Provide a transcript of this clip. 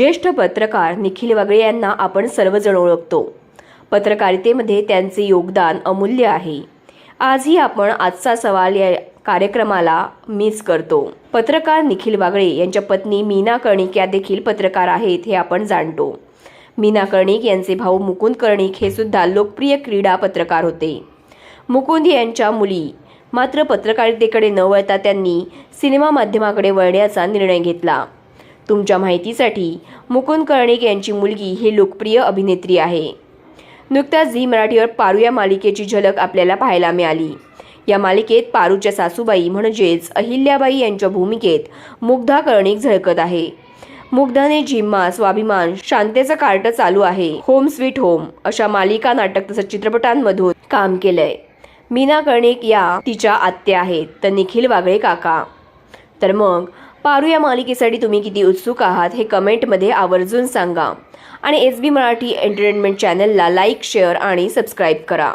ज्येष्ठ पत्रकार निखिल वागळे यांना आपण सर्वजण ओळखतो. पत्रकारितेमध्ये त्यांचे योगदान अमूल्य आहे. आजही आपण आजचा सवाल या कार्यक्रमाला मिस करतो. पत्रकार निखिल वागळे यांच्या पत्नी मीना कर्णिक या देखील पत्रकार आहेत हे आपण जाणतो. मीना कर्णिक यांचे भाऊ मुकुंद कर्णिक हे सुद्धा लोकप्रिय क्रीडा पत्रकार होते. मुकुंद यांच्या मुली मात्र पत्रकारितेकडे न वळता त्यांनी सिनेमा माध्यमाकडे वळण्याचा निर्णय घेतला. तुमच्या माहितीसाठी मुकुंद कर्णिक यांची मुलगी ही लोकप्रिय अभिनेत्री आहे. नुकत्याच झी मराठीवर पारू या मालिकेची झलक आपल्याला पाहायला मिळाली. या मालिकेत पारूच्या सासूबाई म्हणजेच अहिल्याबाई यांच्या भूमिकेत मुग्धा कर्णिक झळकत आहे. मुग्धाने झिम्मा स्वाभिमान शांतेचं कार्ट चालू आहे. होम स्वीट होम अशा मालिका नाटक तसंच चित्रपटांमधून काम केलंय. मीना कर्णिक या तिच्या आत्या आहेत. तर निखिल वागळे काका. तर मग पारू या मालिकेसाठी तुम्ही किती उत्सुक आहात हे कमेंटमध्ये आवर्जून सांगा. आणि एस बी मराठी एंटरटेनमेंट चॅनलला लाईक शेअर आणि सबस्क्राईब करा.